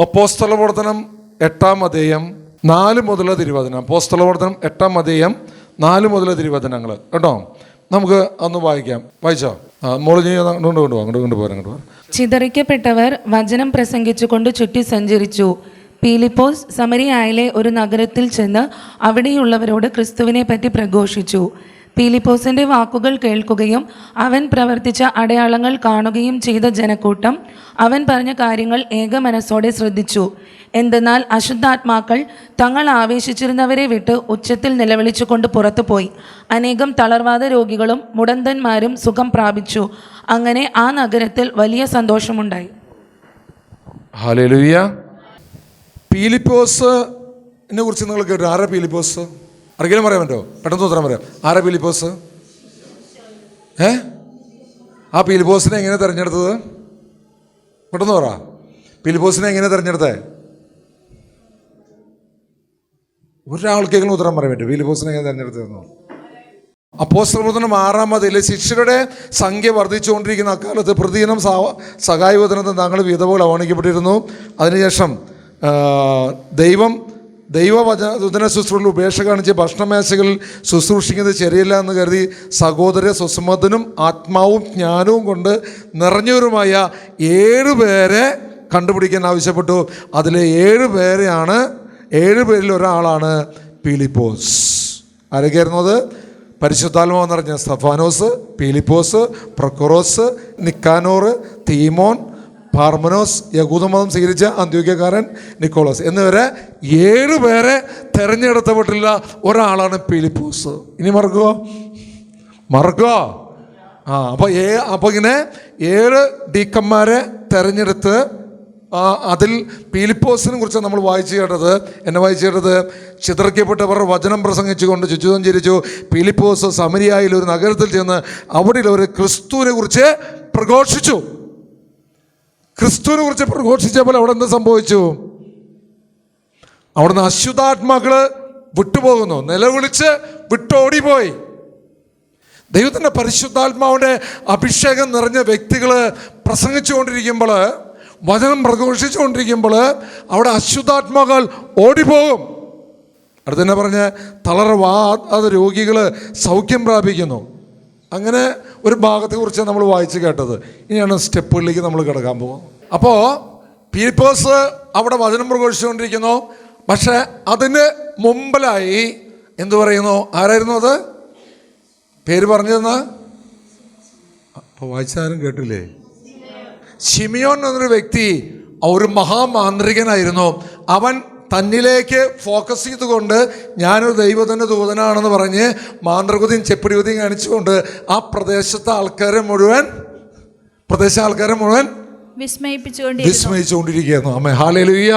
അപ്പോസ്തല പ്രവർത്തനം എട്ടാം അധ്യയം നാല് മുതൽ തിരുവചനം. അപ്പോസ്തല പ്രവർത്തനം എട്ടാം അധ്യയം നാല് മുതൽ തിരുവചനങ്ങൾ. കേട്ടോ? നമുക്ക് ഒന്ന് വായിക്കാം. വായിച്ചോ? ചിതറിക്കപ്പെട്ടവർ വചനം പ്രസംഗിച്ചുകൊണ്ട് ചുറ്റി സഞ്ചരിച്ചു. പീലിപ്പോസ് സമരിയായിലെ ഒരു നഗരത്തിൽ ചെന്ന് അവിടെയുള്ളവരോട് ക്രിസ്തുവിനെ പറ്റി പ്രഘോഷിച്ചു. പീലിപ്പോസിന്റെ വാക്കുകൾ കേൾക്കുകയും അവൻ പ്രവർത്തിച്ച അടയാളങ്ങൾ കാണുകയും ചെയ്ത ജനക്കൂട്ടം അവൻ പറഞ്ഞ കാര്യങ്ങൾ ഏക മനസ്സോടെ ശ്രദ്ധിച്ചു. എന്തെന്നാൽ അശുദ്ധാത്മാക്കൾ തങ്ങൾ ആവേശിച്ചിരുന്നവരെ വിട്ട് ഉച്ചത്തിൽ നിലവിളിച്ചുകൊണ്ട് പുറത്തുപോയി. അനേകം തളർവാദ രോഗികളും മുടന്തന്മാരും സുഖം പ്രാപിച്ചു. അങ്ങനെ ആ നഗരത്തിൽ വലിയ സന്തോഷമുണ്ടായി. പീലിപ്പോസ് പീലിപ്പോസിനെ കുറിച്ച് നിങ്ങൾ കേട്ടു ആരാ പീലിപ്പോസ്? ആർക്കെങ്കിലും പറയാൻ പറ്റുമോ? പെട്ടെന്ന് ഉത്തരം പറയാം. ആരാ പീലിപ്പോസ് ഏ? ആ പീലിപ്പോസിനെ എങ്ങനെ തിരഞ്ഞെടുത്തത്? പെട്ടെന്ന് പറ. പീലിപ്പോസിനെ എങ്ങനെ തിരഞ്ഞെടുത്തേ? ഒരാൾക്കെങ്കിലും ഉത്തരം പറയാൻ പറ്റും പീലിപ്പോസിനെ എങ്ങനെ തിരഞ്ഞെടുത്തതെന്നോ? ആറാം മതിയിൽ ശിഷ്യരുടെ സംഖ്യ വർദ്ധിച്ചുകൊണ്ടിരിക്കുന്ന അക്കാലത്ത് പ്രതിദിനം സഹായവതനത്തിൽ താങ്കൾ വിധവകൾ അവഗണിക്കപ്പെട്ടിരുന്നു അതിനുശേഷം ദൈവം ദൈവവചന ശുശ്രൂഷയിൽ ഉപേക്ഷ കാണിച്ച് ഭക്ഷണമേശകളിൽ ശുശ്രൂഷിക്കുന്നത് ശരിയല്ല എന്ന് കരുതി സഹോദര സുസ്മതനും ആത്മാവും ജ്ഞാനവും കൊണ്ട് നിറഞ്ഞവരുമായ ഏഴ് പേരെ കണ്ടുപിടിക്കാൻ ആവശ്യപ്പെട്ടു. അതിലെ ഏഴ് പേരെയാണ് ഏഴ് പേരിൽ ഒരാളാണ് പീലിപ്പോസ്. ആരൊക്കെയായിരുന്നു അത് പരിശുദ്ധാത്മാവ് നിറഞ്ഞ സ്തഫാനോസ് പീലിപ്പോസ് പ്രൊക്കോറോസ് നിക്കാനോർ തീമോൻ പാർമനോസ് യകൂദമതം സ്വീകരിച്ച അന്ത്യോഗ്യക്കാരൻ നിക്കോളസ്. എന്നിവരെ ഏഴ് പേരെ തെരഞ്ഞെടുത്തപ്പെട്ടില്ല ഒരാളാണ് പിലിപ്പൂസ് ഇനി മറക്കുക മറക്കുക ആ അപ്പോൾ ഏ അപ്പോൾ ഇങ്ങനെ ഏഴ് ഡീക്കന്മാരെ തെരഞ്ഞെടുത്ത് അതിൽ പീലിപ്പോസിനെ കുറിച്ച് നമ്മൾ വായിച്ചു കേട്ടത്. എന്നെ വായിച്ചു കേട്ടത്? ചിതറിക്കപ്പെട്ടവർ വചനം പ്രസംഗിച്ചുകൊണ്ട് ചുറ്റുതം ചിരിച്ചു. പീലിപ്പോസ് സമരിയായിൽ ഒരു നഗരത്തിൽ ചെന്ന് അവിടെ ഒരു ക്രിസ്തുവിനെ കുറിച്ച് പ്രഘോഷിച്ചു. ക്രിസ്തുവിനെ കുറിച്ച് പ്രഘോഷിച്ചപ്പോൾ അവിടെ എന്ത് സംഭവിച്ചു? അവിടുന്ന് അശുദ്ധാത്മാക്കൾ വിട്ടുപോകുന്നു. നിലവിളിച്ച് വിട്ടോടിപ്പോയി. ദൈവത്തിന്റെ പരിശുദ്ധാത്മാവിന്റെ അഭിഷേകം നിറഞ്ഞ വ്യക്തികൾ പ്രസംഗിച്ചുകൊണ്ടിരിക്കുമ്പോൾ വചനം പ്രഘോഷിച്ചുകൊണ്ടിരിക്കുമ്പോൾ അവിടെ അശുദ്ധാത്മാക്കൾ ഓടിപ്പോകും. അടുത്ത് തന്നെ പറഞ്ഞ് തളർവാത രോഗികൾ സൗഖ്യം പ്രാപിക്കുന്നു. അങ്ങനെ ഒരു ഭാഗത്തെക്കുറിച്ച് നമ്മൾ വായിച്ച് കേട്ടത്. ഇനിയാണ് സ്റ്റെപ്പുകളിലേക്ക് നമ്മൾ കിടക്കാൻ പോകുന്നത്. അപ്പോൾ പീപ്പേഴ്സ് അവിടെ വചനം പ്രഘോഷിച്ചുകൊണ്ടിരിക്കുന്നു. പക്ഷെ അതിന് മുമ്പിലായി എന്തു പറയുന്നു? ആരായിരുന്നു അത്? പേര് പറഞ്ഞതെന്ന് അപ്പോൾ വായിച്ചാലും കേട്ടില്ലേ? ഷിമിയോൻ എന്നൊരു വ്യക്തി ഒരു മഹാമാന്ത്രികനായിരുന്നു. അവൻ തന്നിലേക്ക് ഫോക്കസ് ചെയ്തുകൊണ്ട് ഞാനൊരു ദൈവത്തിന്റെ ദൂതനാണെന്ന് പറഞ്ഞ് മാന്ത്രകുതിയും ചെപ്പിടികുതിയും കാണിച്ചുകൊണ്ട് ആ പ്രദേശത്തെ ആൾക്കാരെ മുഴുവൻ പ്രദേശ ആൾക്കാരെ മുഴുവൻ വിസ്മയിച്ചുകൊണ്ടിരിക്കുകയായിരുന്നു അമ്മ ഹാലേലുയ്യ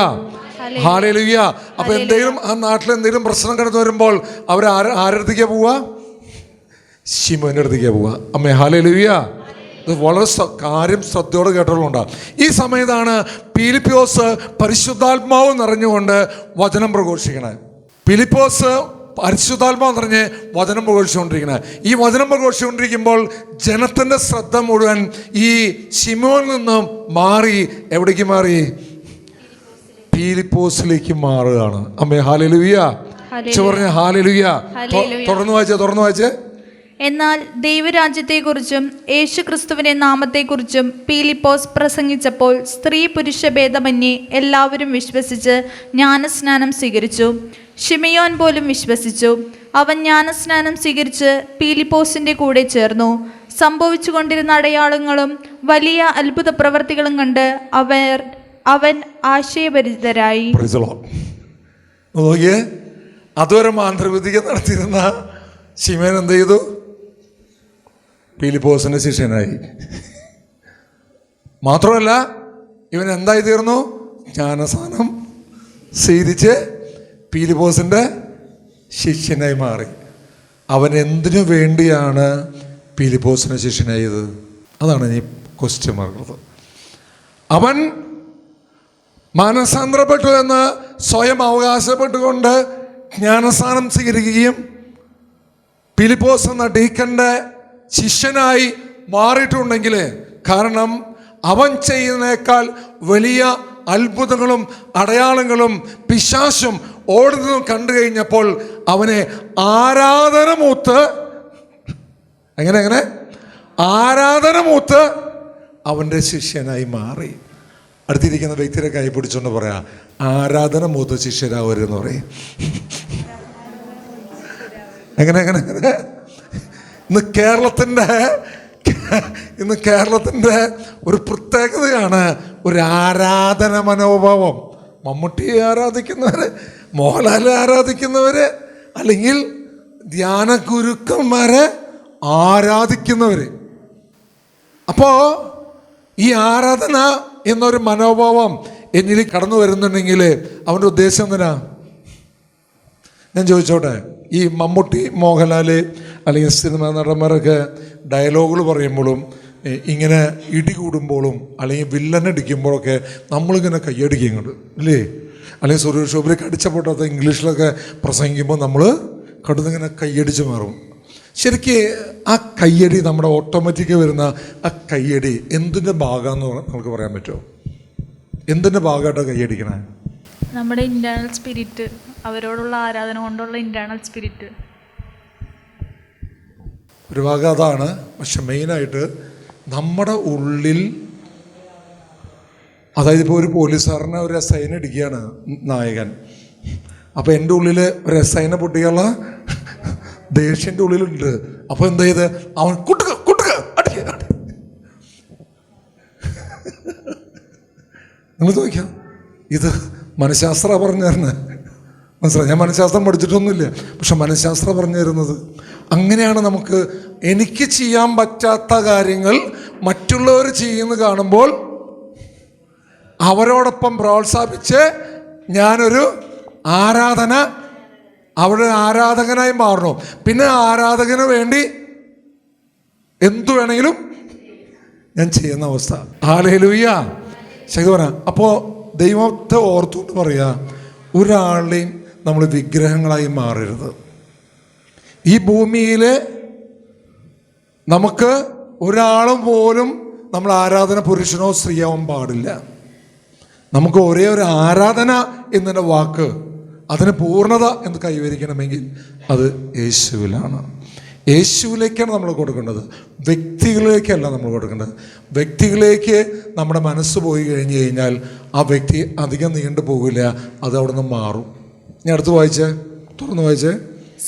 ഹാലേലുയ്യ അപ്പൊ എന്തെങ്കിലും ആ നാട്ടിൽ എന്തെങ്കിലും പ്രശ്നം കടന്നു വരുമ്പോൾ അവർ ആര ആരടുത്തേക്കാ പോവാ? ശിമോന്റെ അടുത്തേക്കാ പോവാ. അമ്മ ഹാലേലുയ്യ ഇത് വളരെ കാര്യം ശ്രദ്ധയോടെ കേട്ടോളുണ്ടാകും ഈ സമയത്താണ് പീലിപ്പോസ് പരിശുദ്ധാത്മാവ് നിറഞ്ഞുകൊണ്ട് വചനം പ്രഘോഷിക്കണേ. പീലിപ്പോസ് പരിശുദ്ധാത്മാവ് നിറഞ്ഞ് വചനം പ്രഘോഷിച്ചുകൊണ്ടിരിക്കുന്നത്. ഈ വചനം പ്രഘോഷിച്ചുകൊണ്ടിരിക്കുമ്പോൾ ജനത്തിന്റെ ശ്രദ്ധ മുഴുവൻ ഈ ശിമോനിൽ നിന്നും മാറി എവിടേക്ക് മാറി? ഫീലിപ്പോസിലേക്ക് മാറുകയാണ്. അമ്മേ ഹാലലുയ്യ പറഞ്ഞ ഹാലലുയ്യ ഹല്ലേലൂയ. തുടർന്ന് വായിച്ചേ തുടർന്ന് വായിച്ചേ. എന്നാൽ ദൈവരാജ്യത്തെക്കുറിച്ചും യേശുക്രിസ്തുവിന്റെ നാമത്തെക്കുറിച്ചും പീലിപ്പോസ് പ്രസംഗിച്ചപ്പോൾ സ്ത്രീ പുരുഷ ഭേദമന്യേ എല്ലാവരും വിശ്വസിച്ച് ജ്ഞാനസ്നാനം സ്വീകരിച്ചു. ഷിമയോൻ പോലും വിശ്വസിച്ചു. അവൻ ജ്ഞാനസ്നാനം സ്വീകരിച്ച് പീലിപ്പോസിന്റെ കൂടെ ചേർന്നു. സംഭവിച്ചുകൊണ്ടിരുന്ന അടയാളങ്ങളും വലിയ അത്ഭുത പ്രവർത്തികളും കണ്ട് അവർ അവൻ ആശയപരിതരായി അതുവരെ മാന്ത്രവിദ്യ നടത്തിയിരുന്ന ശിമേൻ എന്ത് ചെയ്തു? പീലിപ്പോസിന്റെ ശിഷ്യനായി. മാത്രമല്ല ഇവൻ എന്തായി തീർന്നു? ജ്ഞാനസാനം സ്വീകരിച്ച് പീലിപ്പോസിന്റെ ശിഷ്യനായി മാറി. അവൻ എന്തിനു വേണ്ടിയാണ് പീലിപ്പോസിന് ശിഷ്യനായത്? അതാണ് ഈ ക്വസ്റ്റ്യൻ മാർക്കുന്നത് അവൻ മാനസാന്തരപ്പെട്ടു എന്ന് സ്വയം അവകാശപ്പെട്ടുകൊണ്ട് ജ്ഞാനസ്ഥാനം സ്വീകരിക്കുകയും പിലിപ്പോസ് എന്ന ഡീക്കന്റെ ശിഷ്യനായി മാറിയിട്ടുണ്ടെങ്കിൽ കാരണം അവൻ ചെയ്യുന്നതിനേക്കാൾ വലിയ അത്ഭുതങ്ങളും അടയാളങ്ങളും പിശാശും ഓടുന്നതും കണ്ടു കഴിഞ്ഞപ്പോൾ അവനെ ആരാധന മൂത്ത് എങ്ങനെ എങ്ങനെ? ആരാധന മൂത്ത് അവന്റെ ശിഷ്യനായി മാറി. അടുത്തിരിക്കുന്ന വ്യക്തിയുടെ കൈ പിടിച്ചുകൊണ്ട് പറയാ ആരാധന മൂത്ത് ശിഷ്യരാവരുതെന്ന് പറയും. എങ്ങനെ എങ്ങനെ എങ്ങനെ? ഇന്ന് കേരളത്തിന്റെ ഇന്ന് കേരളത്തിന്റെ ഒരു പ്രത്യേകതയാണ് ഒരു ആരാധന മനോഭാവം. മമ്മൂട്ടിയെ ആരാധിക്കുന്നവർ മോഹൻലാലെ ആരാധിക്കുന്നവർ അല്ലെങ്കിൽ ധ്യാന ഗുരുക്കന്മാരെ ആരാധിക്കുന്നവർ അപ്പോൾ ഈ ആരാധന എന്നൊരു മനോഭാവം എന്നിൽ കടന്നു വരുന്നുണ്ടെങ്കിൽ അവന്റെ ഉദ്ദേശം എന്തിനാ? ഞാൻ ചോദിച്ചോട്ടെ ഈ മമ്മൂട്ടി മോഹൻലാൽ അല്ലെങ്കിൽ സിനിമ നടന്മാരൊക്കെ ഡയലോഗുകൾ പറയുമ്പോഴും ഇങ്ങനെ ഇടി കൂടുമ്പോഴും അല്ലെങ്കിൽ വില്ലനടിക്കുമ്പോഴൊക്കെ നമ്മളിങ്ങനെ കയ്യടിക്കുന്നുണ്ട്. ഇല്ലേ? അല്ലെങ്കിൽ സുരേഷ് ഗോപുരെ കടിച്ച പൊട്ടാത്ത ഇംഗ്ലീഷിലൊക്കെ പ്രസംഗിക്കുമ്പോൾ നമ്മൾ കടുന്നിങ്ങനെ കയ്യടിച്ച് മാറും. ശരിക്ക് ആ കയ്യടി നമ്മുടെ ഓട്ടോമാറ്റിക്കായി വരുന്ന ആ കയ്യടി എന്തിന്റെ ഭാഗമെന്ന് നമുക്ക് പറയാൻ പറ്റുമോ? എന്തിന്റെ ഭാഗമായിട്ടാണ് കയ്യടിക്കണേ? നമ്മുടെ ഇന്റേണൽ സ്പിരിറ്റ് അവരോടുള്ള ആരാധന കൊണ്ടുള്ള ഇന്റേണൽ സ്പിരിറ്റ് ഒരു ഭാഗം അതാണ്. പക്ഷെ മെയിനായിട്ട് നമ്മുടെ ഉള്ളിൽ അതായത് ഇപ്പോൾ ഒരു പോലീസുകാരനെ ഒരു എസ് ഐനെ ഇടിക്കുകയാണ് നായകൻ. അപ്പോൾ എന്റെ ഉള്ളിൽ ഒരു എസ് ഐനെ പൊട്ടിക്കാനുള്ള ദേഷ്യന്റെ ഉള്ളിലുണ്ട്. അപ്പോൾ എന്താ ചെയ്ത്? അവൻ കുട്ടുക കുട്ടുക അടിക്കുക അടി നിങ്ങൾ ചോദിക്കാം. ഇത് മനഃശാസ്ത്ര പറഞ്ഞു തരുന്നത് മനസ്സിലായി? ഞാൻ മനഃശാസ്ത്രം പഠിച്ചിട്ടൊന്നുമില്ല. പക്ഷെ മനഃശാസ്ത്രം പറഞ്ഞു തരുന്നത് അങ്ങനെയാണ് നമുക്ക് എനിക്ക് ചെയ്യാൻ പറ്റാത്ത കാര്യങ്ങൾ മറ്റുള്ളവർ ചെയ്യുന്ന കാണുമ്പോൾ അവരോടൊപ്പം പ്രോത്സാഹിപ്പിച്ച് ഞാനൊരു ആരാധന അവിടെ ആരാധകനായി മാറണം? പിന്നെ ആരാധകന് വേണ്ടി എന്തു വേണമെങ്കിലും ഞാൻ ചെയ്യുന്ന അവസ്ഥ. ആലയിലൂയ്യ ശരി പറ. അപ്പോൾ ദൈവത്തെ ഓർത്തുകൊണ്ട് പറയുക ഒരാളുടെയും നമ്മൾ വിഗ്രഹങ്ങളായി മാറരുത്. ഈ ഭൂമിയിൽ നമുക്ക് ഒരാളും പോലും നമ്മൾ ആരാധന പുരുഷനോ സ്ത്രീയാവാൻ പാടില്ല. നമുക്ക് ഒരേ ഒരു ആരാധന എന്നതിന്റെ വാക്ക് അതിന് പൂർണത എന്ന് കൈവരിക്കണമെങ്കിൽ അത് യേശുവിലാണ്. യേശുവിലേക്കാണ് നമ്മൾ കൊടുക്കേണ്ടത്. വ്യക്തികളിലേക്കല്ല നമ്മൾ കൊടുക്കേണ്ടത്. വ്യക്തികളിലേക്ക് നമ്മുടെ മനസ്സ് പോയി കഴിഞ്ഞ് കഴിഞ്ഞാൽ ആ വ്യക്തി അധികം നീണ്ടു പോകില്ല അത് അവിടെ നിന്ന് മാറും. ഞാൻ അടുത്ത് വായിച്ചേ തുറന്ന് വായിച്ചേ.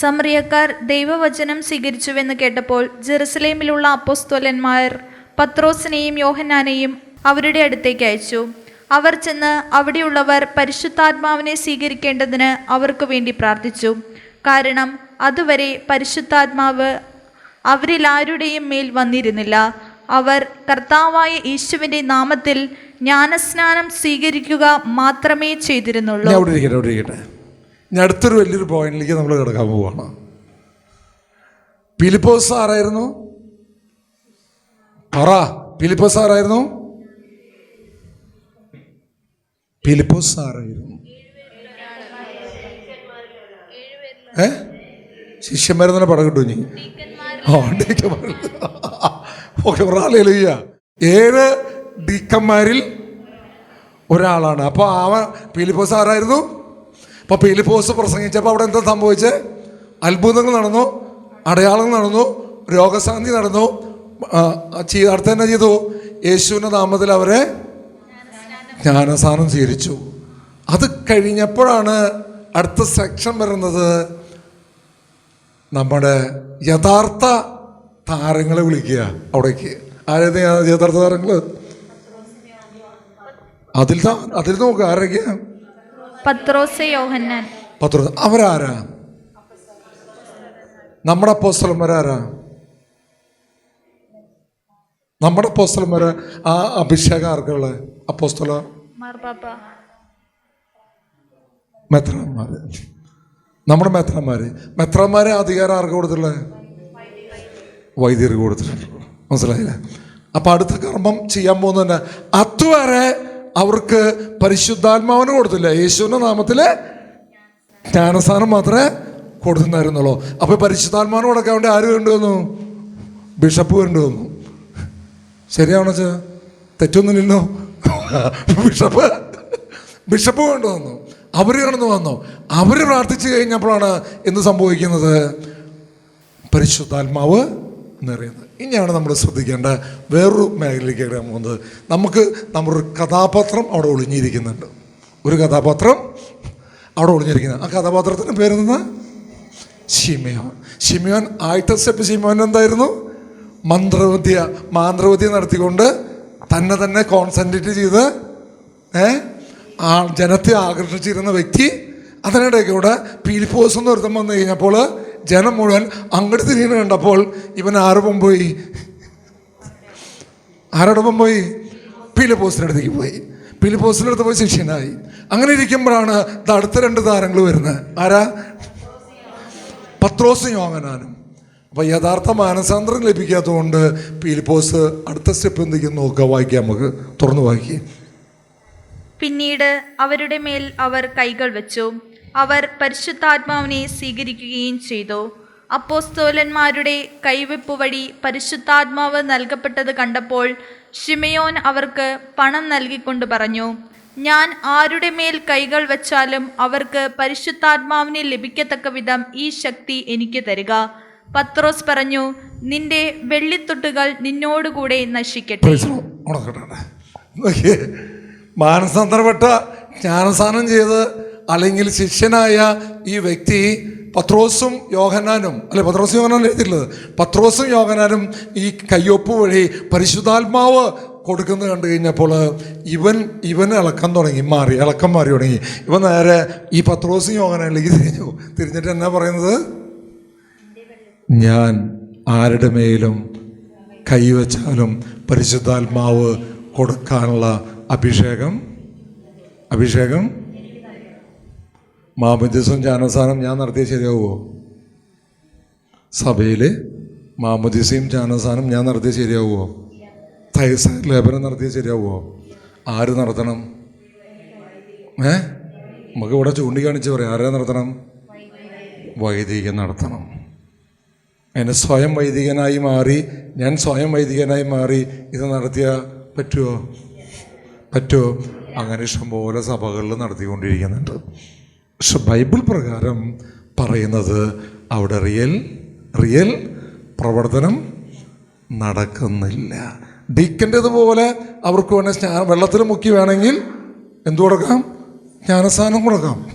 സമറിയക്കാർ ദൈവവചനം സ്വീകരിച്ചുവെന്ന് കേട്ടപ്പോൾ ജെറുസലേമിലുള്ള അപ്പോസ്തോലന്മാർ പത്രോസിനെയും യോഹന്നാനെയും അവരുടെ അടുത്തേക്ക് അയച്ചു. അവർ ചെന്ന് അവിടെയുള്ളവർ പരിശുദ്ധാത്മാവിനെ സ്വീകരിക്കേണ്ടതിന് അവർക്ക് വേണ്ടി പ്രാർത്ഥിച്ചു. കാരണം അതുവരെ പരിശുദ്ധാത്മാവ് അവരിലാരുടെയും മേൽ വന്നിരുന്നില്ല. അവർ കർത്താവായ യേശുവിന്റെ നാമത്തിൽ ജ്ഞാനസ്നാനം സ്വീകരിക്കുക മാത്രമേ ചെയ്തിരുന്നുള്ളൂ. ഞാൻ അടുത്തൊരു വലിയൊരു പോയിന്റിലേക്ക് നമ്മൾ കിടക്കാൻ പോവാണ്. ഫിലിപ്പോസ് ആരായിരുന്നു? പറ. ഫിലിപ്പോസ് ആരായിരുന്നു? ഫിലിപ്പോസ് ആരായിരുന്നു? ഏ? ശിഷ്യന്മാരെ തന്നെ പടം കിട്ടും നീ ഓക്കെ ഏഴ് ഡീക്കന്മാരിൽ ഒരാളാണ്. അപ്പോൾ അവൻ ഫിലിപ്പോസ് ആരായിരുന്നു? അപ്പോൾ പീലിപ്പോസ് പ്രസംഗിച്ചപ്പോൾ അവിടെ എന്താ സംഭവിച്ചത് അത്ഭുതങ്ങൾ നടന്നു അടയാളങ്ങൾ നടന്നു രോഗശാന്തി നടന്നു. അടുത്ത തന്നെ ചെയ്തു? യേശുവിന്റെ നാമത്തിൽ അവരെ ജ്ഞാനസാനം സ്വീകരിച്ചു. അത് കഴിഞ്ഞപ്പോഴാണ് അടുത്ത സെക്ഷൻ വരുന്നത് നമ്മുടെ യഥാർത്ഥ താരങ്ങളെ വിളിക്കുക അവിടേക്ക്. ആരേത് യഥാർത്ഥ താരങ്ങൾ അതിൽ അതിൽ നോക്കുക ആരൊക്കെയാ? പത്രോസെ യോഹന്നാൻ. അവരാരാ? നമ്മുടെ അപ്പോസ്റ്റലന്മാരാരാ നമ്മുടെ അപ്പോസ്റ്റലന്മാര് ആ അഭിഷേകം ആർക്കുള്ള അപ്പോസ്തല? മെത്രാന്മാര്. നമ്മുടെ മെത്രന്മാര്. മെത്രന്മാരെ അധികാരം ആർക്ക് കൊടുത്തിട്ടുള്ളത് വൈദ്യർക്ക് കൊടുത്തിട്ടുണ്ട്. മനസ്സിലായില്ലേ? അപ്പൊ അടുത്ത കർമ്മം ചെയ്യാൻ പോകുന്നതന്നെ? അതുവരെ അവർക്ക് പരിശുദ്ധാത്മാവിന് കൊടുത്തില്ല. യേശുവിന്റെ നാമത്തിൽ ജ്ഞാനസ്ഥാനം മാത്രമേ കൊടുക്കുന്നായിരുന്നുള്ളൂ അപ്പോൾ പരിശുദ്ധാത്മാവിന് കൊടുക്കാൻ വേണ്ടി ആര് വേണ്ടി വന്നു? ബിഷപ്പ് വേണ്ടി വന്നു. ശരിയാണോ ചേ തെറ്റൊന്നുമില്ലല്ലോ. ബിഷപ്പ് ബിഷപ്പ് കണ്ടു വന്നു. അവർ കടന്നു വന്നു. അവർ പ്രാർത്ഥിച്ചു കഴിഞ്ഞപ്പോഴാണ് എന്ത് സംഭവിക്കുന്നത്? പരിശുദ്ധാത്മാവ് നിറയുന്നത്. ഇനിയാണ് നമ്മൾ ശ്രദ്ധിക്കേണ്ട വേറൊരു മേഖലയിലേക്ക് പോകുന്നത്. നമുക്ക് നമ്മുടെ കഥാപാത്രം അവിടെ ഒളിഞ്ഞിരിക്കുന്നുണ്ട്. ഒരു കഥാപാത്രം അവിടെ ഒളിഞ്ഞിരിക്കുന്നത് ആ കഥാപാത്രത്തിന്റെ പേരെന്താ ഷിമയോൻ ഷിമയോൻ ആദ്യത്തെ സ്റ്റെപ്പ് ഷിമയോൻ എന്തായിരുന്നു? മന്ത്രവിദ്യ മാന്ത്രവിദ്യ നടത്തിക്കൊണ്ട് തന്നെ തന്നെ കോൺസെൻട്രേറ്റ് ചെയ്ത് ഏ ആ ജനത്തെ ആകർഷിച്ചിരുന്ന വ്യക്തി അതിനിടയ്ക്ക് കൂടെ പീലിപ്പോസ് എന്ന് ഒരുത്തം വന്നു കഴിഞ്ഞപ്പോൾ ജനം മുഴുവൻ അങ്ങോട്ട് തിരിയുന്ന കണ്ടപ്പോൾ ഇവൻ ആരോപം പോയി. ആരോടൊപ്പം പോയി. പീലിപ്പോസിന്റെ അടുത്തേക്ക് പോയി. പീലിപ്പോസിന്റെ അടുത്ത് പോയി ശിഷ്യനായി. അങ്ങനെ ഇരിക്കുമ്പോഴാണ് അടുത്ത രണ്ട് താരങ്ങൾ വരുന്നത്. ആരാ? പത്രോസ് യോങ്ങനാനും അപ്പോൾ യഥാർത്ഥ മാനസാന്തരം ലഭിക്കാത്തതുകൊണ്ട് പീലിപ്പോസ് അടുത്ത സ്റ്റെപ്പ് എന്തെങ്കിലും നോക്കുക വായിക്കാം നമുക്ക് തുറന്നു വായിക്കുക പിന്നീട് അവരുടെ മേൽ അവർ കൈകൾ വെച്ചു. അവർ പരിശുദ്ധാത്മാവിനെ സ്വീകരിക്കുകയും ചെയ്തു. അപ്പോസ്തോലന്മാരുടെ കൈവെപ്പ് വഴി പരിശുദ്ധാത്മാവ് നൽകപ്പെട്ടത് കണ്ടപ്പോൾ ഷിമയോൻ അവർക്ക് പണം നൽകിക്കൊണ്ട് പറഞ്ഞു ഞാൻ ആരുടെ മേൽ കൈകൾ വച്ചാലും അവർക്ക് പരിശുദ്ധാത്മാവിനെ ലഭിക്കത്തക്ക വിധം ഈ ശക്തി എനിക്ക് തരിക പത്രോസ് പറഞ്ഞു നിന്റെ വെള്ളിത്തൊട്ടുകൾ നിന്നോടുകൂടെ നശിക്കട്ടെ. മാനസാന്തരപ്പെട്ട ജ്ഞാനസ്ഥാനം ചെയ്ത് അല്ലെങ്കിൽ ശിഷ്യനായ ഈ വ്യക്തി പത്രോസും യോഹനാനും അല്ലെ പത്രോസും യോഹനാനും എഴുതിയിട്ടുള്ളത്? പത്രോസും യോഹനാനും ഈ കയ്യൊപ്പ് വഴി പരിശുദ്ധാത്മാവ് കൊടുക്കുന്നത് കണ്ടു കഴിഞ്ഞപ്പോൾ ഇവൻ ഇവൻ ഇളക്കം തുടങ്ങി മാറി ഇളക്കം മാറി തുടങ്ങി. ഇവൻ നേരെ ഈ പത്രോസും യോഹനാനിലേക്ക് തിരിഞ്ഞു. തിരിഞ്ഞിട്ട് എന്നാ പറയുന്നത്? ഞാൻ ആരുടെ മേലും കൈവച്ചാലും പരിശുദ്ധാത്മാവ് കൊടുക്കാനുള്ള അഭിഷേകം? അഭിഷേകം? മാമോദിസം ജാനസാനും ഞാൻ നടത്തിയ ശരിയാവുമോ സഭയിൽ മാമോദിസയും ജാനസാനും ഞാൻ നടത്തിയ ശരിയാവുമോ തൈസ ലേപനം നടത്തിയ ശരിയാവുമോ ആര് നടത്തണം? ഏ? നമുക്ക് ഇവിടെ ചൂണ്ടിക്കാണിച്ച് പറയാം. ആരാ നടത്തണം? വൈദികൻ നടത്തണം. എന്നെ സ്വയം വൈദികനായി മാറി ഞാൻ സ്വയം വൈദികനായി മാറി ഇത് നടത്തിയ പറ്റുമോ പറ്റുമോ അങ്ങനെ ഇഷ്ടംപോലെ സഭകളിൽ നടത്തിക്കൊണ്ടിരിക്കുന്നുണ്ട്. പക്ഷെ ബൈബിൾ പ്രകാരം പറയുന്നത് അവിടെ റിയൽ റിയൽ പ്രവർത്തനം നടക്കുന്നില്ല. ഡീക്കന്റെതുപോലെ അവർക്ക് വേണേൽ സ്നാ വെള്ളത്തിൽ മുക്കി വേണമെങ്കിൽ എന്തു കൊടുക്കാം? ജ്ഞാനസ്ഥാനം കൊടുക്കാം.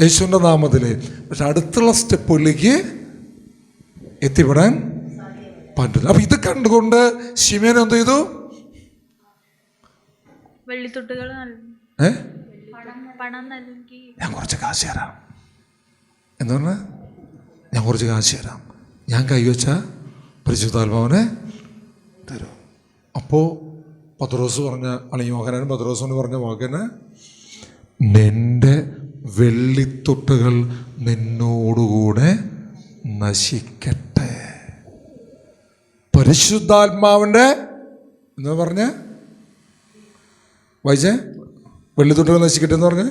യേശുവിന്റെ നാമത്തിൽ. പക്ഷെ അടുത്തുള്ള സ്റ്റെപ്പിലേക്ക് എത്തിപ്പെടാൻ പറ്റില്ല. അപ്പം ഇത് കണ്ടുകൊണ്ട് ശിമേൻ എന്ത് ചെയ്തു? വെള്ളിത്തൊട്ടുകൾ നൽകി ഏ? പണം പണം നൽകി ഞാൻ കുറച്ച് കാശ് തരാം. എന്ന് പറഞ്ഞാൽ ഞാൻ കുറച്ച് കാശ് തരാം. ഞാൻ കൈവച്ച പരിശുദ്ധാത്മാവിനെ തരും. അപ്പോൾ പത്രോസ് പറഞ്ഞ അല്ലെങ്കിൽ മോഹനൻ പത്രോസിന് പറഞ്ഞ വാക്കിന് നിന്റെ വെള്ളിത്തൊട്ടുകൾ നിന്നോടുകൂടെ നശിക്കട്ടെ. പരിശുദ്ധാത്മാവിന്റെ എന്ന് പറഞ്ഞ് വായിച്ചേ? വെള്ളിത്തൊട്ടുകൾ നശിക്കട്ടെന്ന് പറഞ്ഞ്?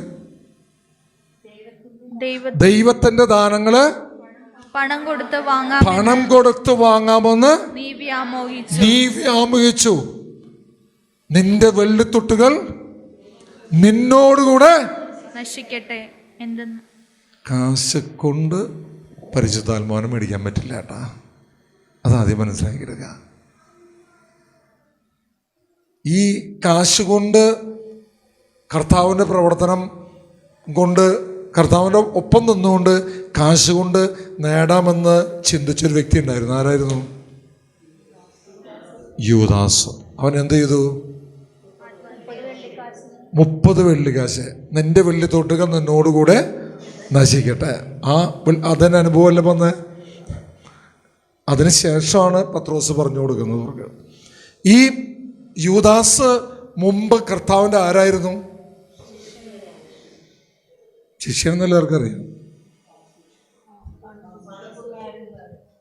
ദൈവത്തിന്റെ ദാനങ്ങൾ പണം കൊടുത്ത് പണം കൊടുത്ത് വാങ്ങാമെന്ന് നീ വ്യാമോഹിച്ചു. നീ വ്യാമോഹിച്ചു. നിന്റെ വെള്ളിത്തൊട്ടുകൾ നിന്നോടുകൂടെ നശിക്കട്ടെ എന്തെന്ന്? കാശ് കൊണ്ട് പരിശുദ്ധാത്മാനം മേടിക്കാൻ പറ്റില്ല ഏട്ടാ. അതാദ്യം മനസ്സിലാക്കിയെടുക്കുക. ഈ കാശ് കൊണ്ട് കർത്താവിന്റെ പ്രവർത്തനം കൊണ്ട് കർത്താവിന്റെ ഒപ്പം നിന്നുകൊണ്ട് കാശ് കൊണ്ട് നേടാമെന്ന് ചിന്തിച്ചൊരു വ്യക്തി ഉണ്ടായിരുന്നു. ആരായിരുന്നു? യുവദാസ് അവൻ എന്ത് ചെയ്തു? മുപ്പത് വെള്ളിക്കാശ് നിന്റെ വെള്ളിത്തോട്ടുകൾ നിന്നോടുകൂടെ നശിക്കട്ടെ. ആ അതിന് അനുഭവമല്ലേ വന്ന്? അതിന് ശേഷമാണ് പത്രോസ് പറഞ്ഞു കൊടുക്കുന്നത്. അവർക്ക് ഈ യൂദാസ് മുമ്പ് കർത്താവിന്റെ ആരായിരുന്നു? ശിഷ്യൻ എല്ലാവർക്കും അറിയാം?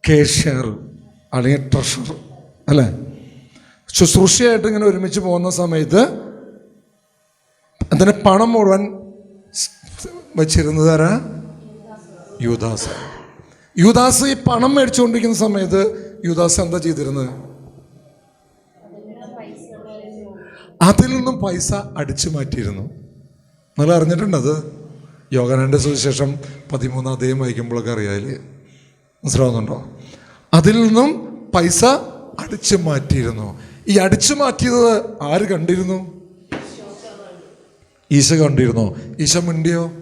കേഷ്യർ അല്ലെങ്കിൽ ട്രഷർ അല്ലേ? ശുശ്രൂഷയായിട്ട് ഇങ്ങനെ ഒരുമിച്ച് പോകുന്ന സമയത്ത് അതിന് പണം മുഴുവൻ വച്ചിരുന്നത് ആരാ? യുദാസ്. യുദാസ് ഈ പണം മേടിച്ചുകൊണ്ടിരിക്കുന്ന സമയത്ത് യുദാസ് എന്താ ചെയ്തിരുന്നത്? അതിൽ നിന്നും പൈസ അടിച്ചു മാറ്റിയിരുന്നു. നിങ്ങൾ അറിഞ്ഞിട്ടുണ്ടത്? യോഗനാന്റെ സുവിശേഷം പതിമൂന്നാം അധ്യായം വായിക്കുമ്പോഴൊക്കെ അറിയാൽ മനസ്സിലാവുന്നുണ്ടോ? അതിൽ നിന്നും പൈസ അടിച്ചു മാറ്റിയിരുന്നു. ഈ അടിച്ചു മാറ്റിയത് ആര് കണ്ടിരുന്നു? ഈശ കണ്ടിരുന്നു. ഈശ മിണ്ടിയോ?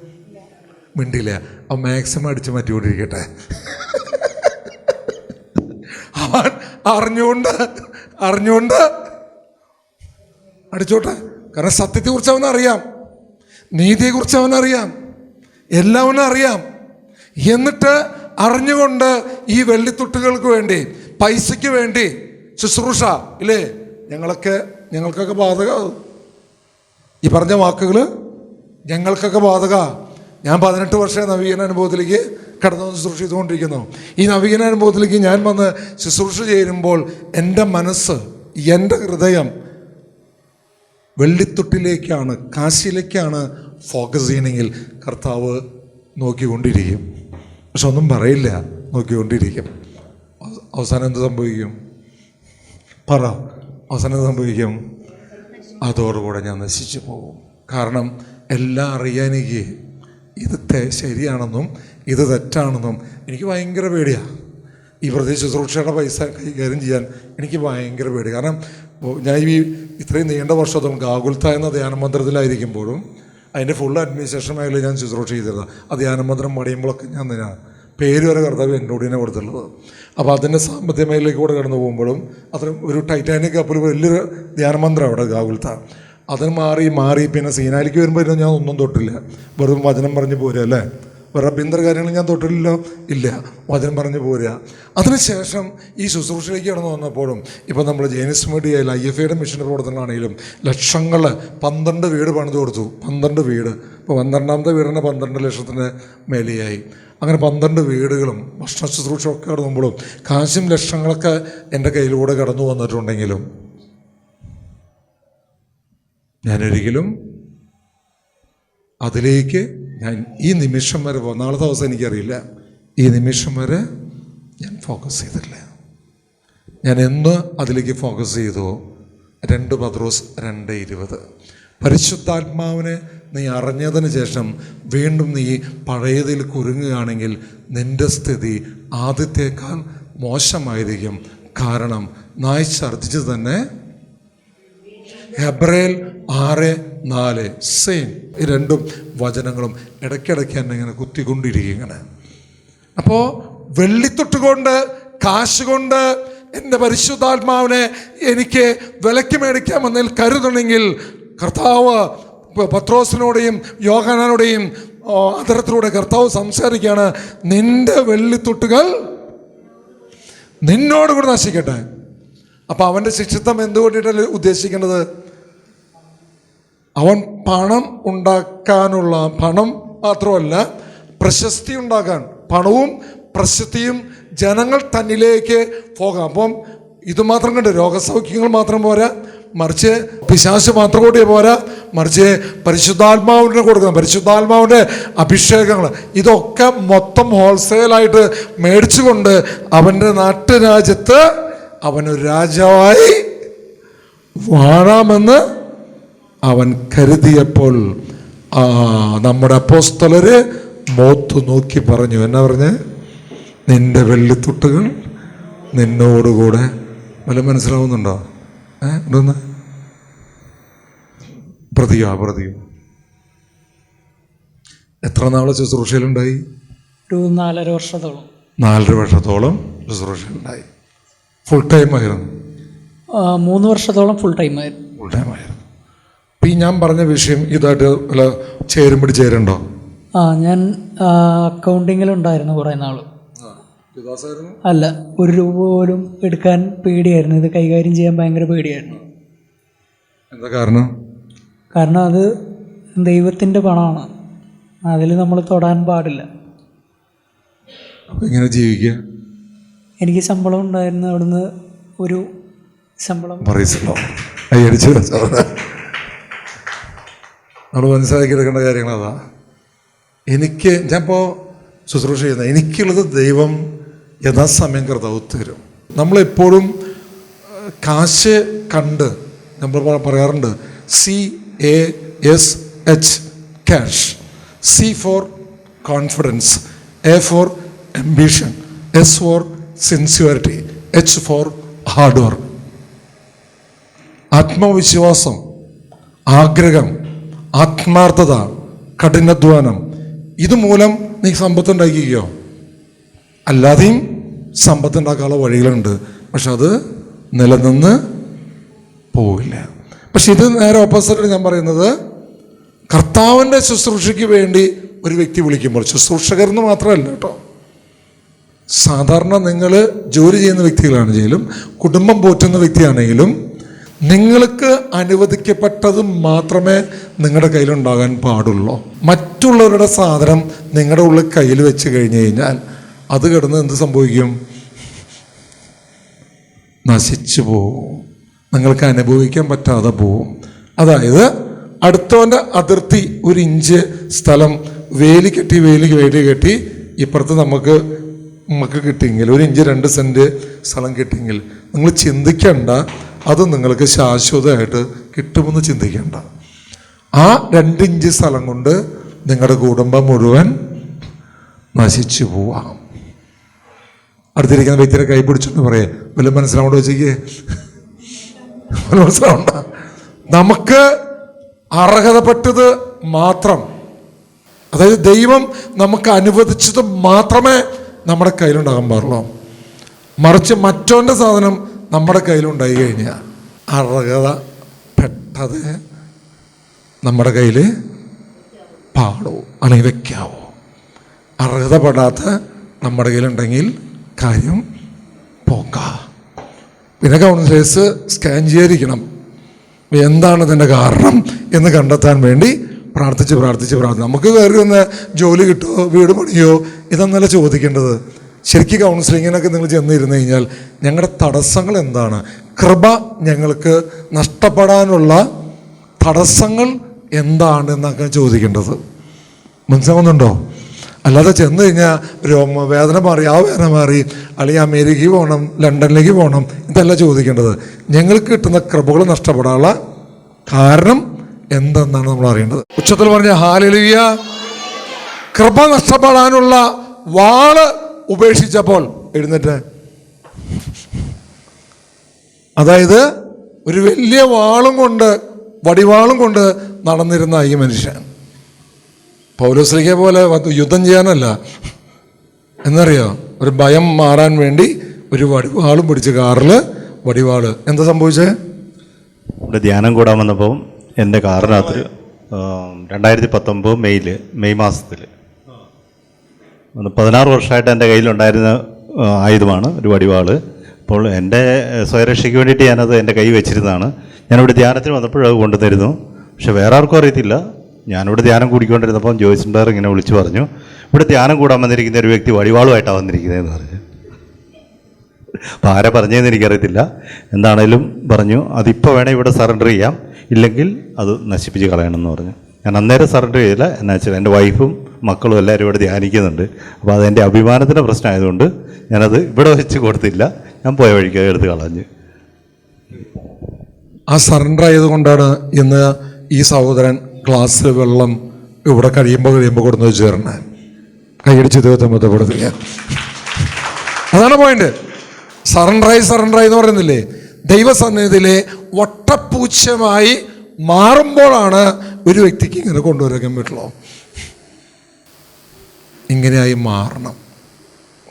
മിണ്ടിയില്ല. അവൻ മാക്സിമം അടിച്ചു മാറ്റിക്കൊണ്ടിരിക്കട്ടെ. അവൻ അറിഞ്ഞുകൊണ്ട് അറിഞ്ഞുകൊണ്ട് അടിച്ചോട്ടെ. കാരണം സത്യത്തെക്കുറിച്ച് അവനറിയാം. നീതിയെക്കുറിച്ച് അവനറിയാം. എല്ലാം അറിയാം. എന്നിട്ട് അറിഞ്ഞുകൊണ്ട് ഈ വെള്ളിത്തുട്ടുകൾക്ക് വേണ്ടി പൈസയ്ക്ക് വേണ്ടി ശുശ്രൂഷ ഇല്ലേ? ഞങ്ങളൊക്കെ ഞങ്ങൾക്കൊക്കെ ബാധക. ഈ പറഞ്ഞ വാക്കുകൾ ഞങ്ങൾക്കൊക്കെ ബാധക. ഞാൻ പതിനെട്ട് വർഷം നവീകരണ അനുഭവത്തിലേക്ക് കടന്നു ശുശ്രൂഷ ചെയ്തുകൊണ്ടിരിക്കുന്നു. ഈ നവീകരണ അനുഭവത്തിലേക്ക് ഞാൻ വന്ന് ശുശ്രൂഷ ചേരുമ്പോൾ എന്റെ മനസ്സ് എന്റെ ഹൃദയം വെള്ളിത്തൊട്ടിലേക്കാണ് കാശിലേക്കാണ് ഫോക്കസ് ചെയ്യണമെങ്കിൽ കർത്താവ് നോക്കിക്കൊണ്ടിരിക്കും. പക്ഷെ ഒന്നും പറയില്ല നോക്കിക്കൊണ്ടിരിക്കും. അവ- അവസാനം എന്ത് സംഭവിക്കും? പറ അവസാനം എന്ത് സംഭവിക്കും? അതോടുകൂടെ ഞാൻ നശിച്ചു പോകും. കാരണം എല്ലാം അറിയാനെനിക്ക് ഇത് ശരിയാണെന്നും ഇത് തെറ്റാണെന്നും എനിക്ക് ഭയങ്കര പേടിയാണ് ഈ പ്രദേശ ശുശ്രൂഷയുടെ പൈസ കൈകാര്യം ചെയ്യാൻ എനിക്ക് ഭയങ്കര പേടി. കാരണം ഞാൻ ഈ ഇത്രയും നീണ്ട വർഷത്തും ഗാകുൽത്ത എന്ന ധ്യാനമന്ത്രത്തിലായിരിക്കുമ്പോഴും അതിന്റെ ഫുൾ അഡ്മിനിസ്ട്രേഷൻ മേഖലയിൽ ഞാൻ ശുശ്രൂഷ ചെയ്തിരുന്നത് ആ ധ്യാനമന്ത്രം പണിയുമ്പോഴൊക്കെ ഞാൻ തന്നെയാണ് പേര് വരെ കർത്താവ് എന്നോട് തന്നെ കൊടുത്തുള്ളത് അപ്പോൾ അതിന്റെ സാമ്പത്തിക മേഖലയിലേക്ക് കൂടെ കടന്നു പോകുമ്പോഴും അത്ര ഒരു ടൈറ്റാനിക് കപ്പൽ വലിയൊരു ധ്യാനമന്ത്രം അവിടെ ഗാകുൽത്ത അതിന് മാറി മാറി പിന്നെ സീനാലിക്ക് വരുമ്പോൾ ഞാൻ ഒന്നും തൊട്ടില്ല. വെറും വചനം പറഞ്ഞു പോരുക അല്ലേ? വേറെ അഭ്യന്തര കാര്യങ്ങൾ ഞാൻ തൊട്ടില്ലല്ലോ ഇല്ല. വചനം പറഞ്ഞു പോരുക. അതിനുശേഷം ഈ ശുശ്രൂഷയിലേക്ക് കടന്നു വന്നപ്പോഴും ഇപ്പം നമ്മൾ ജേനിസ് മീഡിയയിൽ ഐ എഫ് ഐയുടെ മിഷൻ പ്രവർത്തനമാണെങ്കിലും ലക്ഷങ്ങൾ പന്ത്രണ്ട് വീട് പണിത് കൊടുത്തു. പന്ത്രണ്ട് വീട്. ഇപ്പോൾ പന്ത്രണ്ടാമത്തെ വീടിന് പന്ത്രണ്ട് ലക്ഷത്തിന്റെ മേലെയായി. അങ്ങനെ പന്ത്രണ്ട് വീടുകളും ഭക്ഷണ ശുശ്രൂഷ ഒക്കെ കടന്നുമ്പോഴും കാശും ലക്ഷങ്ങളൊക്കെ എന്റെ കയ്യിലൂടെ കടന്നു വന്നിട്ടുണ്ടെങ്കിലും ഞാനൊരിക്കലും അതിലേക്ക് ഞാൻ ഈ നിമിഷം വരെ പോകും നാളത്തെ ദിവസം എനിക്കറിയില്ല. ഈ നിമിഷം വരെ ഞാൻ ഫോക്കസ് ചെയ്തില്ല ഞാൻ എന്ന് അതിലേക്ക് ഫോക്കസ് ചെയ്തു. രണ്ട് പത്രോസ് രണ്ട് ഇരുപത്. പരിശുദ്ധാത്മാവിനെ നീ അറിഞ്ഞതിന് ശേഷം വീണ്ടും നീ പഴയതിൽ കുരുങ്ങുകയാണെങ്കിൽ നിന്റെ സ്ഥിതി ആദ്യത്തേക്കാൾ മോശമായിരിക്കും. കാരണം നായ് ഛർദ്ദിച്ച് തന്നെ ഹെബ്രേൽ ആറ് നാല് സെയിം ഈ രണ്ടും വചനങ്ങളും ഇടയ്ക്കിടയ്ക്ക് തന്നെ ഇങ്ങനെ കുത്തിക്കൊണ്ടിരിക്കും ഇങ്ങനെ അപ്പോൾ വെള്ളിത്തൊട്ടുകൊണ്ട് കാശ് കൊണ്ട് എന്റെ പരിശുദ്ധാത്മാവിനെ എനിക്ക് വിലക്ക് മേടിക്കാമെന്നതിൽ കരുതണമെങ്കിൽ കർത്താവ് പത്രോസിനോടെയും യോഹനാനോടെയും ഓ, അതരത്തിലൂടെ കർത്താവ് സംസാരിക്കുകയാണ് നിന്റെ വെള്ളിത്തൊട്ടുകൾ നിന്നോട് കൂടെ നശിക്കട്ടെ. അപ്പം അവന്റെ ശിക്ഷിത്വം എന്തുകൊണ്ടിട്ടല്ല ഉദ്ദേശിക്കേണ്ടത്? അവൻ പണം ഉണ്ടാക്കാനുള്ള പണം മാത്രമല്ല പ്രശസ്തി ഉണ്ടാക്കാൻ പണവും പ്രശസ്തിയും ജനങ്ങൾ തന്നിലേക്ക് പോകാം. അപ്പം ഇത് മാത്രം കണ്ട് രോഗസൗഖ്യങ്ങൾ മാത്രം പോരാ മറിച്ച് പിശാശ് മാത്രം കൂടി പോരാ മറിച്ച് പരിശുദ്ധാത്മാവിനെ കൊടുക്കണം പരിശുദ്ധാത്മാവിന്റെ അഭിഷേകങ്ങൾ. ഇതൊക്കെ മൊത്തം ഹോൾസെയിലായിട്ട് മേടിച്ചുകൊണ്ട് അവന്റെ നാട്ടുരാജ്യത്ത് അവനൊരു രാജാവായി വാഴാമെന്ന് അവൻ കരുതിയപ്പോൾ നമ്മുടെ അപ്പോസ്തലര് മോത്തു നോക്കി പറഞ്ഞു എന്നാ പറഞ്ഞ്? നിന്റെ വെള്ളിത്തുട്ടുകൾ നിന്നോടുകൂടെ. വല്ല മനസ്സിലാവുന്നുണ്ടോ? ഏ ഇതൊന്ന് പ്രതിയോ? പ്രതിയോ? എത്ര നാളെ ശുശ്രൂഷയിലുണ്ടായി? ഒരു നാലര വർഷത്തോളം. നാലര വർഷത്തോളം ശുശ്രൂഷയിലുണ്ടായി. ഫുൾ ടൈം ആയിരുന്നു? മൂന്ന് വർഷത്തോളം ഫുൾ ടൈം ആയിരുന്നു. ഫുൾ ടൈം ആയിരുന്നു. ഈ ഞാൻ പറഞ്ഞ വിഷയം ഇതായിട്ട് വല്ല ചേരുമ്പടി ചേരുണ്ടോ? ആ ഞാൻ അക്കൗണ്ടിങ്ങിലുണ്ടായിരുന്നു കുറേ നാൾ അല്ല ഒരു രൂപ പോലും എടുക്കാൻ പേടിയായിരുന്നു. ഇത് കൈകാര്യം ചെയ്യാൻ ഭയങ്കര പേടിയായിരുന്നു. എന്താ കാരണം? കാരണം അത് ദൈവത്തിന്റെ പണമാണ്. അതിൽ നമ്മൾ തൊടാൻ പാടില്ല. എങ്ങനെ ജീവിക്കുക? എനിക്ക് ശമ്പളം ഉണ്ടായിരുന്നു. അവിടുന്ന് ഒരു ശമ്പളം. നമ്മൾ മനസ്സിലാക്കി എടുക്കേണ്ട കാര്യങ്ങൾ അതാ എനിക്ക് ഞാൻ ഇപ്പോൾ ശുശ്രൂഷ ചെയ്യുന്ന എനിക്കുള്ളത് ദൈവം യഥാസമയം കർത്താവ് തരും. നമ്മളെപ്പോഴും കാശ് കണ്ട് നമ്മൾ പറയാറുണ്ട് C A S H cash C for confidence A for ambition S for sincerity H for hard work ആത്മവിശ്വാസം ആഗ്രഹം ആത്മാർത്ഥത കഠിനാധ്വാനം ഇതുമൂലം നീ സമ്പത്ത് ഉണ്ടാക്കിക്കോ അല്ലാതെയും സമ്പത്ത് ഉണ്ടാക്കാനുള്ള വഴികളുണ്ട്. പക്ഷെ അത് നിലനിന്ന് പോവില്ല. പക്ഷെ ഇത് നേരെ ഓപ്പോസിറ്റ് ഞാൻ പറയുന്നത് കർത്താവിന്റെ ശുശ്രൂഷയ്ക്ക് വേണ്ടി ഒരു വ്യക്തി വിളിക്കുമ്പോൾ ശുശ്രൂഷകരെന്ന് മാത്രമല്ല കേട്ടോ. സാധാരണ നിങ്ങൾ ജോലി ചെയ്യുന്ന വ്യക്തികളാണെങ്കിലും കുടുംബം പോറ്റുന്ന വ്യക്തിയാണെങ്കിലും നിങ്ങൾക്ക് അനുവദിക്കപ്പെട്ടത് മാത്രമേ നിങ്ങളുടെ കയ്യിലുണ്ടാകാൻ പാടുള്ളൂ. മറ്റുള്ളവരുടെ സാധനം നിങ്ങളുടെ ഉള്ളിൽ കയ്യിൽ വെച്ച് കഴിഞ്ഞ് കഴിഞ്ഞാൽ അത് കിടന്ന് എന്ത് സംഭവിക്കും? നശിച്ചു പോവും നിങ്ങൾക്ക് അനുഭവിക്കാൻ പറ്റാതെ പോവും അതായത് അടുത്തവന്റെ അതിർത്തി ഒരു ഇഞ്ച് സ്ഥലം വേലി കെട്ടി വേലി വേലി കെട്ടി ഇപ്പുറത്ത് നമുക്ക് നമുക്ക് കിട്ടിയെങ്കിൽ ഒരു ഇഞ്ച് രണ്ട് സെന്റ് സ്ഥലം കിട്ടിയെങ്കിൽ നിങ്ങൾ ചിന്തിക്കണ്ട അത് നിങ്ങൾക്ക് ശാശ്വതമായിട്ട് കിട്ടുമെന്ന് ചിന്തിക്കേണ്ട. ആ രണ്ടിഞ്ച് സ്ഥലം കൊണ്ട് നിങ്ങളുടെ കുടുംബം മുഴുവൻ നശിച്ചു പോവാം. അടുത്തിരിക്കുന്ന വ്യക്തിയുടെ കൈ പിടിച്ചോണ്ട് പറയേ. വല്ല മനസ്സിലാവോണ്ട് വെച്ചേക്ക് മനസ്സിലാവണ്ട. നമുക്ക് അർഹതപ്പെട്ടത് മാത്രം. അതായത് ദൈവം നമുക്ക് അനുവദിച്ചത് മാത്രമേ നമ്മുടെ കയ്യിലുണ്ടാകാൻ പാടുള്ളൂ. മറിച്ച് മറ്റോന്റെ സാധനം നമ്മുടെ കയ്യിലുണ്ടായി കഴിഞ്ഞാൽ അർഹത പെട്ടത് നമ്മുടെ കയ്യിൽ പാടോ അല്ലെങ്കിൽ വെക്കാവോ? അർഹതപ്പെടാത്ത നമ്മുടെ കയ്യിലുണ്ടെങ്കിൽ കാര്യം പോക്ക. പിന്നെ കൗൺസിലേഴ്സ് സ്കാൻ ചെയ്യാതിരിക്കണം എന്താണ് ഇതിന്റെ കാരണം എന്ന് കണ്ടെത്താൻ വേണ്ടി പ്രാർത്ഥിച്ച് പ്രാർത്ഥിച്ച് പ്രാർത്ഥിച്ച്. നമുക്ക് കയറി ഒന്ന് ജോലി കിട്ടുമോ വീട് പണിയോ ഇതെന്നല്ല ചോദിക്കേണ്ടത്. ശരിക്കും കൗൺസിലിങ്ങിനൊക്കെ നിങ്ങൾ ചെന്നിരുന്നു കഴിഞ്ഞാൽ ഞങ്ങളുടെ തടസ്സങ്ങൾ എന്താണ്? കൃപ ഞങ്ങൾക്ക് നഷ്ടപ്പെടാനുള്ള തടസ്സങ്ങൾ എന്താണ് എന്നൊക്കെ ചോദിക്കേണ്ടത്. മനസ്സിലാവുന്നുണ്ടോ? അല്ലാതെ ചെന്ന് കഴിഞ്ഞാൽ രോമ വേദന മാറി ആ വേദന മാറി അല്ലെങ്കിൽ അമേരിക്കയിൽ പോകണം ലണ്ടനിലേക്ക് പോകണം ഇതല്ല ചോദിക്കേണ്ടത്. ഞങ്ങൾക്ക് കിട്ടുന്ന കൃപകൾ നഷ്ടപ്പെടാനുള്ള കാരണം എന്തെന്നാണ് നമ്മൾ അറിയേണ്ടത്. ഉച്ചത്തിൽ പറഞ്ഞ ഹാലിയ കൃപ നഷ്ടപ്പെടാനുള്ള വാൾ ഉപേക്ഷിച്ചപ്പോൾ എഴുന്നേറ്റ്. അതായത് ഒരു വലിയ വാളും കൊണ്ട് വടിവാളും കൊണ്ട് നടന്നിരുന്ന ഈ മനുഷ്യൻ. പൗലോസ്ലിക്കെ പോലെ യുദ്ധം ചെയ്യാനല്ല. എന്നറിയോ? ഒരു ഭയം മാറാൻ വേണ്ടി ഒരു വടിവാളും പിടിച്ച് കാറിൽ വടിവാൾ. എന്താ സംഭവിച്ചേ? ഇവിടെ ധ്യാനം കൂടാൻ വന്നപ്പോൾ എന്റെ കാറിനകത്ത് രണ്ടായിരത്തി പത്തൊമ്പത് മെയ്യിൽ മെയ് മാസത്തിൽ പതിനാറ് വർഷമായിട്ട് എന്റെ കയ്യിലുണ്ടായിരുന്ന ആയുധമാണ് ഒരു വടിവാൾ അപ്പോൾ എന്റെ സ്വയരക്ഷയ്ക്ക് വേണ്ടിയിട്ട് ഞാനത് എന്റെ കൈ വെച്ചിരുന്നതാണ്. ഞാനിവിടെ ധ്യാനത്തിന് വന്നപ്പോഴത് കൊണ്ടുതരുന്നു. പക്ഷേ വേറെ ആർക്കും അറിയത്തില്ല. ഞാനിവിടെ ധ്യാനം കൂടിക്കൊണ്ടിരുന്നപ്പം ജോയിസിന്റെ ഇങ്ങനെ വിളിച്ചു പറഞ്ഞു ഇവിടെ ധ്യാനം കൂടാൻ വന്നിരിക്കുന്ന ഒരു വ്യക്തി വടിവാളുമായിട്ടാണ് വന്നിരിക്കുന്നതെന്ന് പറഞ്ഞു. അപ്പോൾ ആരെ പറഞ്ഞതെന്ന് എനിക്കറിയത്തില്ല. എന്താണേലും പറഞ്ഞു അതിപ്പോൾ വേണേൽ ഇവിടെ സറണ്ടർ ചെയ്യാം. ഇല്ലെങ്കിൽ അത് നശിപ്പിച്ച് കളയണമെന്ന് പറഞ്ഞു. ഞാൻ അന്നേരം സറണ്ടർ ചെയ്തില്ല. എന്നാ വെച്ചാൽ എന്റെ വൈഫും മക്കളും എല്ലാവരും ഇവിടെ ധ്യാനിക്കുന്നുണ്ട്. അപ്പോൾ അതെന്റെ അഭിമാനത്തിന്റെ പ്രശ്നമായതുകൊണ്ട് ഞാനത് ഇവിടെ വെച്ച് കൊടുത്തില്ല. ഞാൻ പോയ വഴിക്ക് എടുത്ത് കളഞ്ഞു. ആ സറണ്ടർ ആയതുകൊണ്ടാണ് ഇന്ന് ഈ സഹോദരൻ ഗ്ലാസ്സിൽ വെള്ളം ഇവിടെ കഴിയുമ്പോൾ കഴിയുമ്പോൾ കൊടുന്ന് വെച്ച് തരണേ. കൈയടിച്ച് ദൈവത്തെ ബന്ധപ്പെടുത്തില്ല അതാണ് പോയിന്റ് സറണ്ടറായി സറണ്ടറായി എന്ന് പറയുന്നില്ലേ? ദൈവസന്നിധിയിലെ വട്ടപ്പൂച്ചമായി മാറുമ്പോഴാണ് ഒരു വ്യക്തിക്ക് ഇങ്ങനെ കൊണ്ടുവരാൻ പറ്റുള്ളൂ. ഇങ്ങനെയായി മാറണം.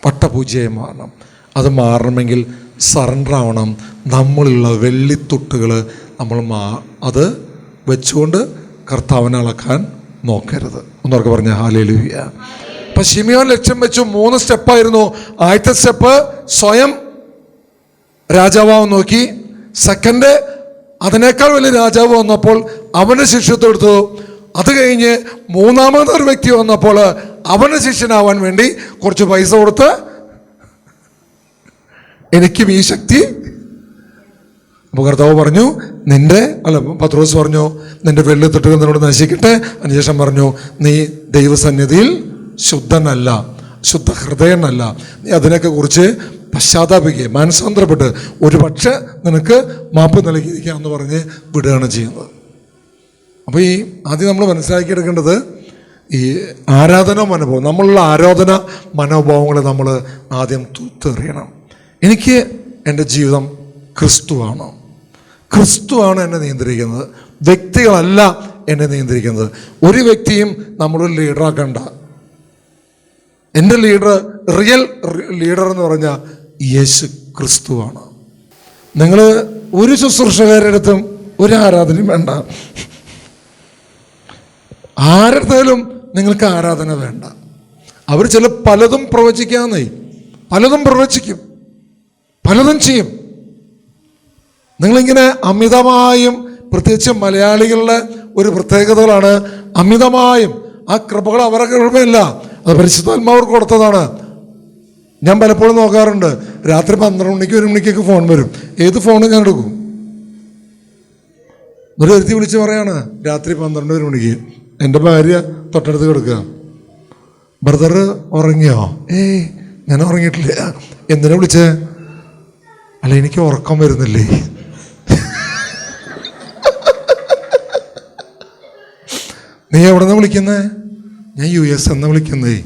പട്ടപൂജയായി മാറണം. അത് മാറണമെങ്കിൽ സറണ്ടർ ആവണം. നമ്മളുള്ള വെള്ളിത്തുട്ടുകൾ നമ്മൾ മാ അത് വെച്ചുകൊണ്ട് കർത്താവിനെ അളക്കാൻ നോക്കരുത്. ഒന്നോർക്ക് പറഞ്ഞ ഹാലേലുയ്യ അപ്പം ഷിമിയോൻ ലക്ഷ്യം വെച്ചു. മൂന്ന് സ്റ്റെപ്പായിരുന്നു ആദ്യത്തെ സ്റ്റെപ്പ് സ്വയം രാജാവാവ് നോക്കി. സെക്കൻഡ് അതിനേക്കാൾ വലിയ രാജാവ് വന്നപ്പോൾ അവന്റെ ശിഷ്യത്വം എടുത്തു അത് കഴിഞ്ഞ് മൂന്നാമതൊരു വ്യക്തി വന്നപ്പോൾ അവന്റെ ശിഷ്യനാവാൻ വേണ്ടി കുറച്ച് പൈസ കൊടുത്ത് എനിക്കും ഈ ശക്തി അപ്പോൾ കർത്താവ് പറഞ്ഞു നിന്റെ അല്ല പത്രോസ് പറഞ്ഞു നിന്റെ വെള്ളിത്തൊട്ടുകൾ നിന്നോട് നശിക്കട്ടെ. അതിനുശേഷം പറഞ്ഞു നീ ദൈവസന്നിധിയിൽ ശുദ്ധനല്ല ശുദ്ധ ഹൃദയനല്ല നീ അതിനൊക്കെ കുറിച്ച് പശ്ചാത്താപിക്കുക മാനസാന്തരപ്പെട്ട് ഒരു പക്ഷെ നിനക്ക് മാപ്പ് നൽകിയിരിക്കാമെന്ന് പറഞ്ഞ് വിടുകയാണ് ചെയ്യുന്നത്. അപ്പോൾ ഈ ആദ്യം നമ്മൾ മനസ്സിലാക്കിയെടുക്കേണ്ടത് ഈ ആരാധന മനോഭാവം നമ്മളുള്ള ആരാധന മനോഭാവങ്ങളെ നമ്മൾ ആദ്യം തൂത്തെറിയണം. എനിക്ക് എന്റെ ജീവിതം ക്രിസ്തുവാണ്. ക്രിസ്തുവാണ് എന്നെ നിയന്ത്രിക്കുന്നത്. വ്യക്തികളല്ല എന്നെ നിയന്ത്രിക്കുന്നത്. ഒരു വ്യക്തിയും നമ്മൾ ലീഡറാക്കണ്ട. എന്റെ ലീഡർ റിയൽ ലീഡർ എന്ന് പറഞ്ഞാൽ യേശു ക്രിസ്തുവാണ് നിങ്ങൾ ഒരു ശുശ്രൂഷകാരുടെ അടുത്തും ഒരു ആരാധനയും വേണ്ട. ആരുടെയും നിങ്ങൾക്ക് ആരാധന വേണ്ട. അവർ ചില പലതും പ്രവചിക്കാന്നേ പലതും പ്രവചിക്കും പലതും ചെയ്യും. നിങ്ങളിങ്ങനെ അമിതമായും പ്രത്യേകിച്ച് മലയാളികളുടെ ഒരു പ്രത്യേകതകളാണ് അമിതമായും ആ കൃപകൾ അവരുടെ കൃപയല്ല അത് പരിശുദ്ധാത്മാവർക്ക് കൊടുത്തതാണ്. ഞാൻ പലപ്പോഴും നോക്കാറുണ്ട്. രാത്രി പന്ത്രണ്ട് മണിക്ക് ഒരു മണിക്കൊക്കെ ഫോൺ വരും. ഏത് ഫോണും ഞാൻ എടുക്കും? ഒരു ഒരുത്തി വിളിച്ച് പറയാണ് രാത്രി പന്ത്രണ്ട് ഒരു മണിക്ക് എന്റെ ഭാര്യ തൊട്ടടുത്ത് കിടക്കുക. ബ്രദർ ഉറങ്ങിയോ? ഏയ് ഞാൻ ഉറങ്ങിയിട്ടില്ല. എന്തിനാ വിളിച്ചേ? അല്ല എനിക്ക് ഉറക്കം വരുന്നില്ലേ. നീ എവിടെ നിന്ന് വിളിക്കുന്നേ? ഞാൻ യു എസ് എന്ന് വിളിക്കുന്നേ.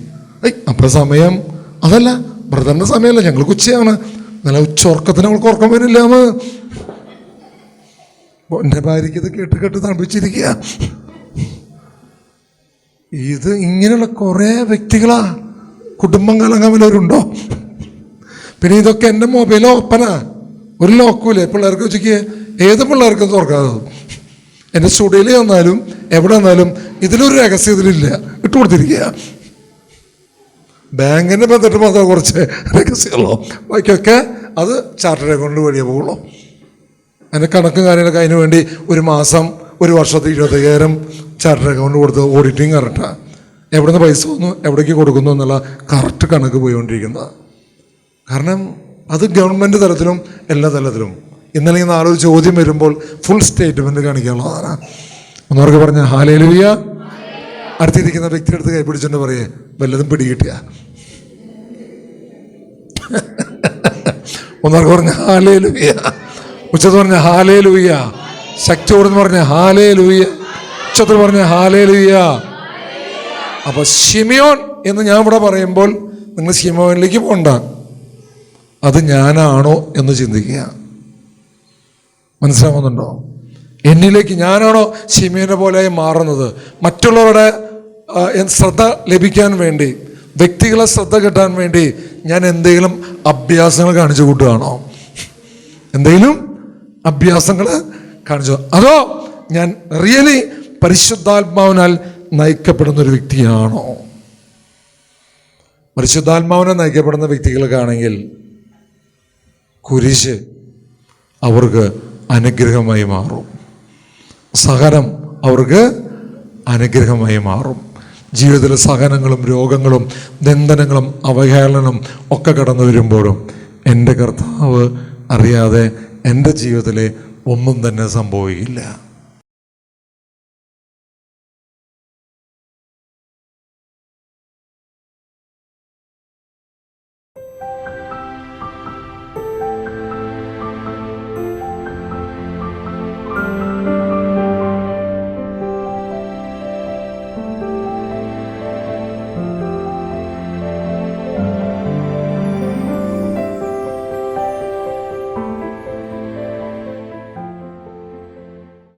അപ്പം സമയം. അതല്ല ബ്രദറിന്റെ സമയമല്ല ഞങ്ങൾ ഉച്ചയാണ് നല്ല ഉച്ചോർക്കത്തിന് ഞങ്ങൾക്ക് ഉറക്കം വരില്ല എന്റെ ഭാര്യയ്ക്ക് ഇത് കേട്ട് കേട്ട് തണുപ്പിച്ചിരിക്കുക. ഇത് ഇങ്ങനെയുള്ള കുറേ വ്യക്തികളാ. കുടുംബം കലങ്ങാമല്ലവരുണ്ടോ പിന്നെ ഇതൊക്കെ എന്റെ മൊബൈൽ ഓപ്പന. ഒരു ലോക്കൂലേ പിള്ളേർക്ക് ഉച്ചയ്ക്ക് ഏത് പിള്ളേർക്കും തുറക്കാതെ എന്റെ സ്റ്റുഡിയോയിൽ വന്നാലും എവിടെ വന്നാലും ഇതിലൊരു രഹസ്യം ഇതിലില്ല. ഇട്ട് കൊടുത്തിരിക്കുക. ബാങ്കിന്റെ ബന്ധപ്പെട്ട് മാത്രം കുറച്ച് രഹസ്യമുള്ളൂ ബാക്കിയൊക്കെ അത് ചാർട്ടേഡ് അക്കൗണ്ട് വഴിയേ പോകുള്ളൂ. അതിന്റെ കണക്കും കാര്യങ്ങളൊക്കെ അതിന് വേണ്ടി ഒരു മാസം ഒരു വർഷത്തിൽ ഇരുപത്തയ്യായിരം ചാർട്ടേഡ് അക്കൗണ്ട് കൊടുത്ത് ഓഡിറ്റിങ് കറക്റ്റാണ് എവിടെ നിന്ന് പൈസ വന്നു എവിടേക്ക് കൊടുക്കുന്നു എന്നുള്ള കറക്റ്റ് കണക്ക് പോയിക്കൊണ്ടിരിക്കുന്നത്. കാരണം അത് ഗവൺമെന്റ് തലത്തിലും എല്ലാ തലത്തിലും. ഇന്നലെ നാളൊരു ചോദ്യം വരുമ്പോൾ ഫുൾ സ്റ്റേറ്റ്മെന്റ് കാണിക്കാനുള്ളതാണ്. ഒന്നവർക്ക് പറഞ്ഞ ഹാലേലുയ. അടുത്തിരിക്കുന്ന വ്യക്തിയുടെ അടുത്ത് കൈപ്പിടിച്ചോണ്ട് പറയേ വല്ലതും പിടികിട്ടിയ ഒന്നാർക്ക് പറഞ്ഞ ഹാലേ ലൂയ്യ ഉച്ചത്ത് പറഞ്ഞ ഹാലേ ലുയ്യ ശക്തിയോടെന്ന് പറഞ്ഞ ഹാലേ ലൂയ്യ ഉച്ചത്തിൽ പറഞ്ഞ ഹാലേ ലൂയ്യ അപ്പൊ ഷിമിയോൻ എന്ന് ഞാൻ ഇവിടെ പറയുമ്പോൾ നിങ്ങൾ ഷിമോനിലേക്ക് പോണ്ട. അത് ഞാനാണോ എന്ന് ചിന്തിക്കുക. മനസ്സിലാവുന്നുണ്ടോ? എന്നിലേക്ക് ഞാനാണോ ഷിമിയനെ പോലെ മാറുന്നത്? മറ്റുള്ളവരുടെ ശ്രദ്ധ ലഭിക്കാൻ വേണ്ടി വ്യക്തികളെ ശ്രദ്ധ കിട്ടാൻ വേണ്ടി ഞാൻ എന്തെങ്കിലും അഭ്യാസങ്ങൾ കാണിച്ചു കൂട്ടുകയാണോ? എന്തെങ്കിലും അഭ്യാസങ്ങൾ കാണിച്ചു അതോ ഞാൻ റിയലി പരിശുദ്ധാത്മാവിനാൽ നയിക്കപ്പെടുന്ന ഒരു വ്യക്തിയാണോ? പരിശുദ്ധാത്മാവിനെ നയിക്കപ്പെടുന്ന വ്യക്തികൾക്കാണെങ്കിൽ കുരിശ് അവർക്ക് അനുഗ്രഹമായി മാറും. സഹനം അവർക്ക് അനുഗ്രഹമായി മാറും. ജീവിതത്തിലെ സഹനങ്ങളും രോഗങ്ങളും നിന്ദനങ്ങളും അവഹേളനം ഒക്കെ കടന്നു വരുമ്പോഴും എന്റെ കർത്താവ് അറിയാതെ എന്റെ ജീവിതത്തിലെ ഒന്നും തന്നെ സംഭവിക്കില്ല.